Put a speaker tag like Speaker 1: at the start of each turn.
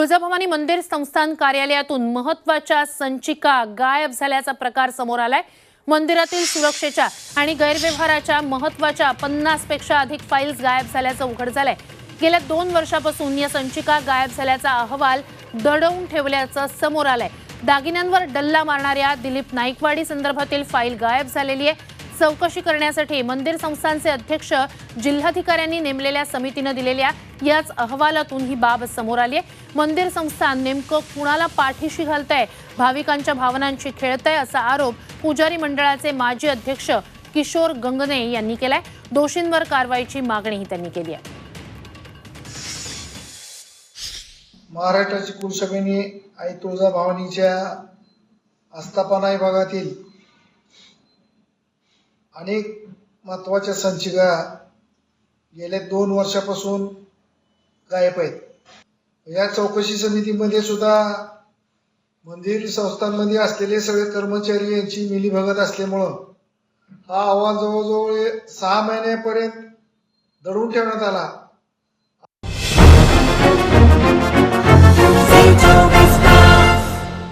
Speaker 1: तुळजाभवानी मंदिर संस्थान कार्यालयातून महत्त्वाच्या संचिका गायब झाल्याचा प्रकार समोर आलाय. मंदिरातील सुरक्षेच्या आणि गैरव्यवहाराच्या महत्त्वाच्या पन्नासपेक्षा अधिक फाईल्स गायब झाल्याचं उघड झालंय. गेल्या दोन वर्षापासून या संचिका गायब झाल्याचा अहवाल दडवून ठेवल्याचं समोर आलंय. दागिन्यांवर डल्ला मारणाऱ्या दिलीप नाईकवाडी संदर्भातील फाईल गायब झालेली आहे. चौकशी करण्यासाठी मंदिर संस्थानचे अध्यक्ष जिल्हाधिकाऱ्यांनी नेमलेल्या समितीनं दिलेल्या याच अहवालातून ही बाब समोर आली आहे. मंदिर संस्थान नेमकं कुणाला पाठीशी घालतंय? भाविकांच्या भावनांशी खेळतय असा आरोप पुजारी मंडळाचे माजी अध्यक्ष किशोर गंगने यांनी केलाय. दोषींवर कारवाईची मागणीही त्यांनी केली आहे.
Speaker 2: महाराष्ट्राची कुलसभेने आई तुळजाभवानीच्या आस्थापना विभागातील अनेक महत्त्वाच्या संचिका गेल्या दोन वर्षापासून गायब आहेत. या चौकशी समितीमध्ये सुद्धा मंदिर संस्थांमध्ये असलेले सगळे कर्मचारी यांची मिलीभगत असल्यामुळं हा अहवाल जवळजवळ सहा महिन्यापर्यंत दडवून ठेवण्यात आला.